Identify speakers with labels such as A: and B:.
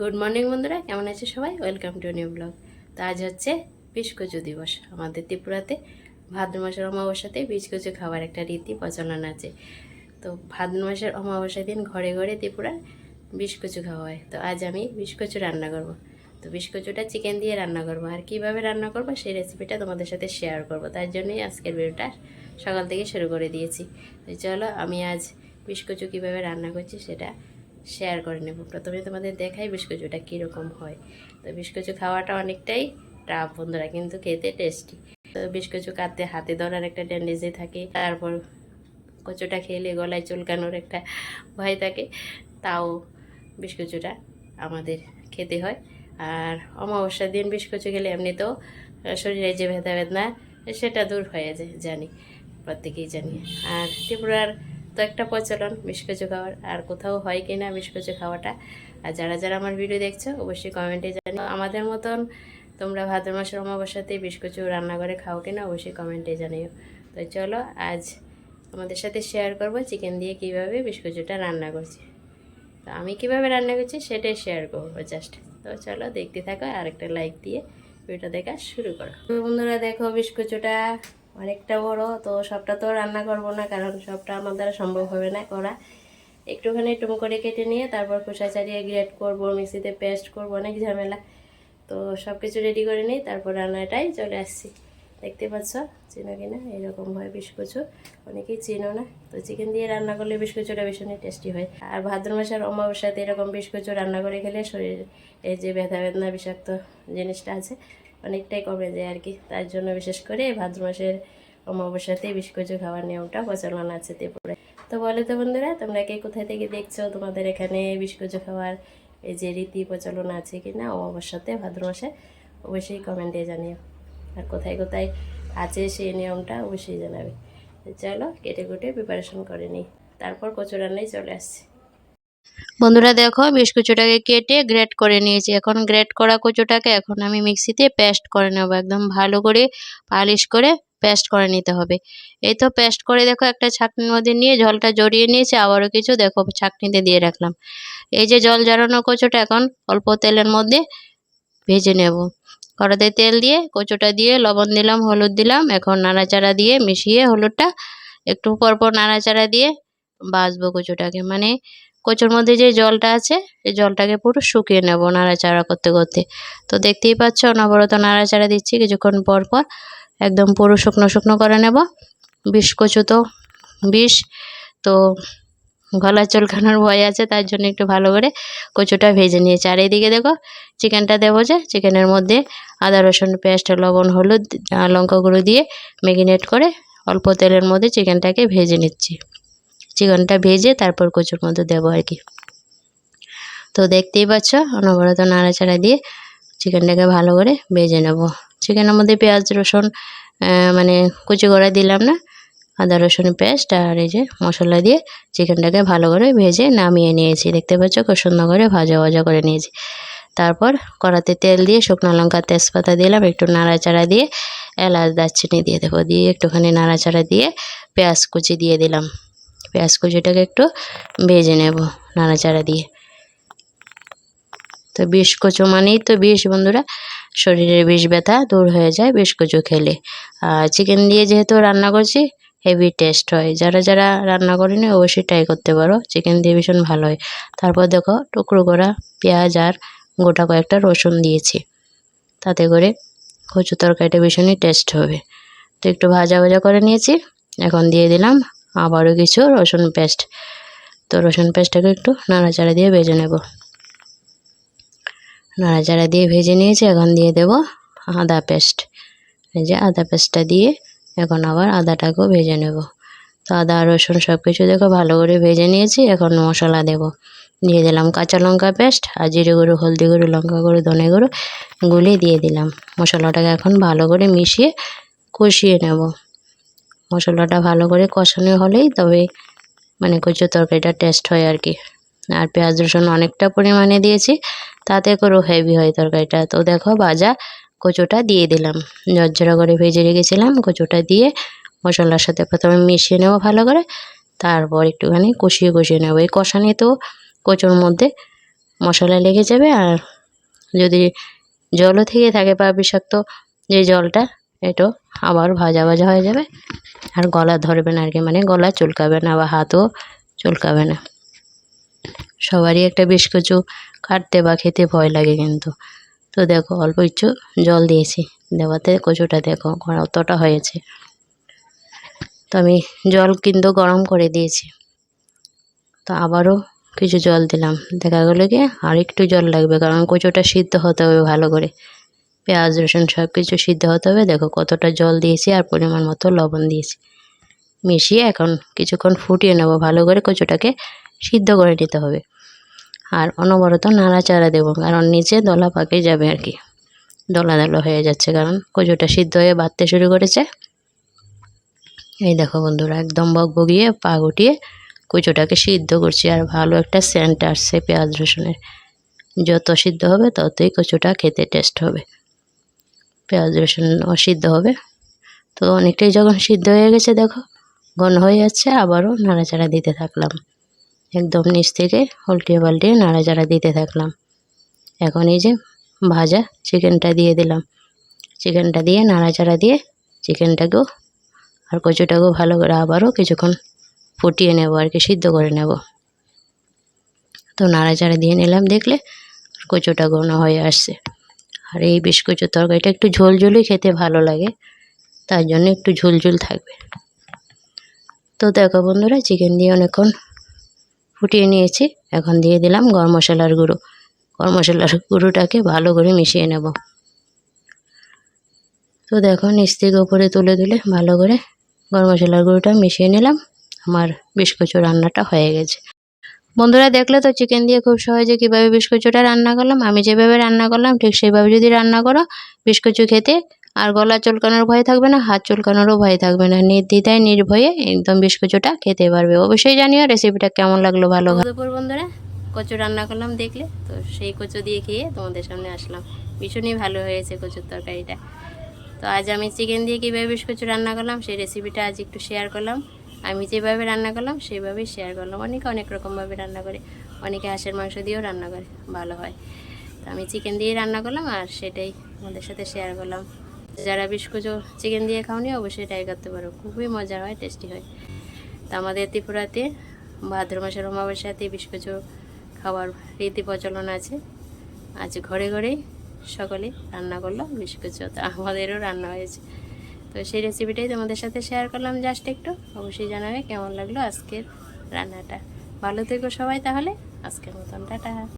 A: Good morning বন্ধুরা। কেমন আছে সবাই? ওয়েলকাম টু নিউ ব্লগ তো আজ হচ্ছে বীজকচু দিবস। আমাদের ত্রিপুরাতে ভাদ্র মাসের অমাবস্যাতে বীজকচু খাওয়ার একটা রীতি প্রচলন আছে। তো ভাদ্র মাসের অমাবস্যার দিন ঘরে ঘরে ত্রিপুরার বীজকচু খাওয়া হয়। তো আজ আমি বীজকচু রান্না করব। তো বীজকচুটা চিকেন দিয়ে রান্না করব। আর কীভাবে রান্না করব সেই রেসিপিটা তোমাদের সাথে শেয়ার করব। তার জন্যই আজকের ভিডিওটা সকাল থেকে শুরু করে দিয়েছি। তো চলো আমি আজ বীজকচু কীভাবে রান্না করছি সেটা শেয়ার করে নেব। প্রথমে তোমাদের দেখাই বিস্কুচুটা কীরকম হয়। তো বিস্কুচু খাওয়াটা অনেকটাই টাফ বন্ধুরা, কিন্তু খেতে টেস্টি তো বিস্কুচু কাটতে হাতে ধরার একটা টেন্ডেন্সি থাকে, তারপর কচুটা খেলে গলায় চুলকানোর একটা ভয় থাকে, তাও বিস্কুচুটা আমাদের খেতে হয়। আর অমাবস্যার দিন বিস্কুচু খেলে এমনিতেও শরীরে যে ভেদা বেদনা সেটা দূর হয়ে যায়, জানি, প্রত্যেকেই জানি। আর ত্রিপুরার তো একটা প্রচলন বিস্কুচু খাওয়ার, আর কোথাও হয় কি না বিস্কুচু খাওয়াটা। আর যারা যারা আমার ভিডিও দেখছ, অবশ্যই কমেন্টে জানি আমাদের মতন তোমরা ভাদ্র মাসের অমাবস্যাতে বিস্কুচু রান্না করে খাও কিনা অবশ্যই কমেন্টে জানিও। তো চলো, আজ তোমাদের সাথে শেয়ার করব চিকেন দিয়ে কীভাবে বিস্কুচুটা রান্না করছি। তো আমি কীভাবে রান্না করছি সেটাই শেয়ার করব জাস্ট তো চলো, দেখতে থাকো আর একটা লাইক দিয়ে ভিডিওটা দেখা শুরু করো। বন্ধুরা, দেখো বিস্কুচুটা অনেকটা বড়, তো সবটা তো রান্না করব না, কারণ সবটা আমার দ্বারা সম্ভব হবে না করা। একটুখানি টুম করে কেটে নিয়ে তারপর খোসা চালিয়ে গ্রেট করব, মিক্সিতে পেস্ট করব, অনেক ঝামেলা। তো সব কিছু রেডি করে নিই তারপর রান্নাটাই চলে আসছি। দেখতে পাচ্ছ? চিনো কিনা এরকম হয় বেশ কিছু। অনেকেই চিনো না। তো চিকেন দিয়ে রান্না করলে বেশ কিছুটা ভীষণই টেস্টি হয়। আর ভাদ্র মাসের অমাবস্যাতে এরকম বেশ কিছু রান্না করে খেলে শরীর এই যে ব্যথা বেদনা বিষাক্ত জিনিসটা আছে অনেকটাই কমে যায় আর কি। তার জন্য বিশেষ করে ভাদ্র মাসের অমাবস্যাতে বিস্কুচু খাওয়ার নিয়মটা প্রচলন আছে ত্রিপুরায়। তো বলে তো বন্ধুরা, তোমরা কে কোথায় থেকে দেখছ? তোমাদের এখানে বিস্কুচু খাওয়ার এই যে রীতি প্রচলন আছে কি না অমাবস্যাতে, ভাদ্র মাসে? অবশ্যই কমেন্টে জানিও। আর কোথায় কোথায় আছে সেই নিয়মটা অবশ্যই জানাবে। চলো কেটে কুটে প্রিপারেশন করে নিই। তারপর কচু রান্নায় চলে আসছি। বন্ধুরা দেখো, বেশ বিস্কুচুটাকে কেটে গ্রেট করে নিয়েছি। এখন গ্রেট করা কচুটাকে এখন আমি মিক্সিতে পেস্ট করে নেব একদম ভালো করে, পালিশ করে পেস্ট করে নিতে হবে। এই তো পেস্ট করে দেখো একটা ছাকনির মধ্যে নিয়ে জলটা জড়িয়ে নিয়েছি, আবারও কিছু দেখো ছাকনিতে দিয়ে রাখলাম। এই যে জল জড়ানো কচুটা এখন অল্প তেলের মধ্যে ভেজে নেব। কড়াতে তেল দিয়ে কচুটা দিয়ে লবণ দিলাম, হলুদ দিলাম, এখন নাড়াচাড়া দিয়ে মিশিয়ে হলুদটা একটু পরপর নাড়াচাড়া দিয়ে বাছবো কচুটাকে। মানে কচুর মধ্যে যে জলটা আছে, এই জলটাকে পুরো শুকিয়ে নেব নাড়াচাড়া করতে করতে। তো দেখতেই পাচ্ছ, অনবরত নাড়াচাড়া দিচ্ছি, কিছুক্ষণ পর পর একদম পুরো শুকনো শুকনো করে নেব। বিষ কচু তো বিষ, তো গলা চুলকানোর ভয় আছে, তার জন্য একটু ভালো করে কচুটা ভেজে নিয়েছি। আর এইদিকে দেখো, চিকেনটা দেবো যে, চিকেনের মধ্যে আদা, রসুন, পেস্ট, লবণ, হলুদ লঙ্কা গুঁড়ো দিয়ে ম্যাগিনেট করে অল্প তেলের মধ্যে চিকেনটাকে ভেজে নিচ্ছি। চিকেনটা ভেজে তারপর কচুর মধ্যে দেবো আর কি। তো দেখতেই পাচ্ছ, অনবরত নাড়াচাড়া দিয়ে চিকেনটাকে ভালো করে ভেজে নেব। চিকেনের মধ্যে পেঁয়াজ, রসুন মানে কুচি করে দিলাম না, আদা, রসুন পেস্ট আর এই যে মশলা দিয়ে চিকেনটাকে ভালো করে ভেজে নামিয়ে নিয়েছি। দেখতে পাচ্ছ খুব সুন্দর করে ভাজা ভাজা করে নিয়েছি। তারপর কড়াতে তেল দিয়ে শুকনো লঙ্কা তেজপাতা দিলাম, একটু নাড়াচাড়া দিয়ে এলাচ, দারচিনি দিয়ে দেবো। দিয়ে একটুখানি নাড়াচাড়া দিয়ে পেঁয়াজ কুচি দিয়ে দিলাম। পেঁয়াজ কুচিটাকে একটু ভেজে নেব নাড়াচাড়া দিয়ে। তো বিষ কচু মানেই তো বিষ বন্ধুরা, শরীরের বিষ ব্যথা দূর হয়ে যায় বিষ কচু খেলে। আর চিকেন দিয়ে যেহেতু রান্না করছি হেভি টেস্ট হয়। যারা যারা রান্না করেনি অবশ্যই ট্রাই করতে পারো চিকেন দিয়ে ভীষণ ভালো হয়। তারপর দেখো টুকরো করা পেঁয়াজ আর গোটা কয়েকটা রসুন দিয়েছি। তাতে করে কচু তরকারিটা ভীষণই টেস্ট হবে। তো একটু ভাজা ভাজা করে নিয়েছি, এখন দিয়ে দিলাম আবারও কিছু রসুন পেস্ট। তো রসুন পেস্টটাকে একটু নাড়াচাড়া দিয়ে ভেজে নেব। নাড়াচাড়া দিয়ে ভেজে নিয়েছি, এখন দিয়ে দেব আদা পেস্ট। এই যে আদা পেস্টটা দিয়ে এখন আবার আদাটাকেও ভেজে নেব। তো আদা, রসুন সব কিছু দেখো ভালো করে ভেজে নিয়েছি, এখন মশলা দেব। দিয়ে দিলাম কাঁচা লঙ্কা পেস্ট আর জিরে গুঁড়ো, হলদি গুঁড়ো, লঙ্কা গুঁড়ো, ধনে গুঁড়ো গুলি দিয়ে দিলাম। মশলাটাকে এখন ভালো করে মিশিয়ে কষিয়ে নেব। মশলাটা ভালো করে কষানো হলেই তবে মানে কচু তরকারিটা টেস্ট হয় আর কি। আর পেঁয়াজ রসুন অনেকটা পরিমাণে দিয়েছি, তাতে করেও হেভি হয় তরকারিটা। তো দেখো ভাজা কচুটা দিয়ে দিলাম। ঝরঝরা করে ভেজে রেখেছিলাম, কচুটা দিয়ে মশলার সাথে প্রথমে মিশিয়ে নেব ভালো করে, তারপর একটুখানি কষিয়ে কষিয়ে নেব। এই তো কচুর মধ্যে মশলা লেগে যাবে আর যদি জলও থেকে থাকে বা বিষাক্ত যে জলটা এটাও আবার ভাজা ভাজা হয়ে যাবে। আর গলা ধরবে না আর কি মানে গলা চুলকাবে না বা হাতও চুলকাবে না। সবারই একটা বেশ কিছু কাটতে বা খেতে ভয় লাগে কিন্তু। তো দেখো, অল্প একটু জল দিয়েছি। দেওয়াতে কচুটা দেখো কতটা হয়েছে। তো আমি জল কিন্তু গরম করে দিয়েছি। তো আবারও কিছু জল দিলাম। দেখা গেলো কি আর একটু জল লাগবে, কারণ কচুটা সিদ্ধ হতে হবে ভালো করে। পেঁয়াজ, রসুন সব কিছু সিদ্ধ হতে হবে। দেখো কতটা জল দিয়েছি আর পরিমাণ মতো লবণ দিয়েছি। মিশিয়ে এখন কিছুক্ষণ ফুটিয়ে নেব। ভালো করে কচুটাকে সিদ্ধ করে নিতে হবে। আর অনবরত নাড়াচাড়া দেবো, কারণ নিচে দলা পাকে যাবে আর কি। দলা দলা হয়ে যাচ্ছে, কারণ কচুটা সিদ্ধ হয়ে বাড়তে শুরু করেছে। এই দেখো বন্ধুরা, একদম বগবগিয়ে পা গুটিয়ে কুচোটাকে সিদ্ধ করছি। আর ভালো একটা সেন্ট আসছে পেঁয়াজ, রসুনের। যত সিদ্ধ হবে ততই কচুটা খেতে টেস্ট হবে। পেঁয়াজ রসুন সিদ্ধ হবে। তো অনেকটাই যখন সিদ্ধ হয়ে গেছে দেখো, ঘন হয়ে যাচ্ছে, আবারও নাড়াচাড়া দিতে থাকলাম। একদম নিচ থেকে উল্টিয়ে পাল্টিয়ে নাড়াচাড়া দিতে থাকলাম। এখন এই যে ভাজা চিকেনটা দিয়ে দিলাম। চিকেনটা দিয়ে নাড়াচাড়া দিয়ে চিকেনটাকেও আর কচুটাকেও ভালো করে আবারও কিছুক্ষণ ফুটিয়ে নেব আর কি, সিদ্ধ করে নেব। তো নাড়াচাড়া দিয়ে নিলাম দেখলে কচুটা ঘন হয়ে আসছে। আর এই কচুর তরকারিটা একটু ঝোল ঝোলই খেতে ভালো লাগে, তার জন্য একটু ঝোল ঝোল থাকবে। তো দেখো বন্ধুরা চিকেন দিয়ে অনেকক্ষণ ফুটিয়ে নিয়েছি, এখন দিয়ে দিলাম গরম মশলার গুঁড়ো। গরম মশলার গুঁড়োটাকে ভালো করে মিশিয়ে নেব। তো দেখো, নিচ থেকে উপরে তুলে তুলে ভালো করে গরম মশলার গুঁড়োটা মিশিয়ে নিলাম, আমার বিস্কুচু রান্নাটা হয়ে গেছে। বন্ধুরা দেখলে তো চিকেন দিয়ে খুব সহজে কীভাবে বিস্কুচুটা রান্না করলাম? আমি যেভাবে রান্না করলাম, ঠিক সেইভাবে যদি রান্না করো বিস্কুচু খেতে আর গলা চুলকানোর ভয় থাকবে না, হাত চুলকানোরও ভয় থাকবে না। নির্দ্বিধায়, নির্ভয়ে একদম বিস্কুচুটা খেতে পারবে। অবশ্যই জানিও রেসিপিটা কেমন লাগল ভালো দুপুর বন্ধুরা, কচু রান্না করলাম, দেখলে? তো সেই কচু দিয়ে খেয়ে তোমাদের সামনে আসলাম। ভীষণই ভালো হয়েছে কচুর তরকারিটা। তো আজ আমি চিকেন দিয়ে কীভাবে বিস্কুচু রান্না করলাম, সেই রেসিপিটা আজ একটু শেয়ার করলাম। আমি যেভাবে রান্না করলাম সেইভাবেই শেয়ার করলাম। অনেকে অনেক রকমভাবে রান্না করে, অনেকে হাঁসের মাংস দিয়েও রান্না করে, ভালো হয়। তো আমি চিকেন দিয়ে রান্না করলাম আর সেটাই আমাদের সাথে শেয়ার করলাম। যারা বিস্কুচো চিকেন দিয়ে খাওনি, অবশ্যই ট্রাই করতে পারো। খুবই মজার হয় টেস্টি হয়। তো আমাদের ত্রিপুরাতে ভাদ্র মাসের অমাবস্যাতে বিস্কুচো খাওয়ার রীতি প্রচলন আছে। আজ ঘরে ঘরেই সকলে রান্না করল বিস্কুচো তো আমাদেরও রান্না হয়েছে। তো সেই রেসিপিটাই তোমাদের সাথে শেয়ার করলাম জাস্ট একটু। অবশ্যই জানাবে কেমন লাগল আজকের রান্নাটা। ভালো থেকো সবাই তাহলে। আজকের মতন, টাটা।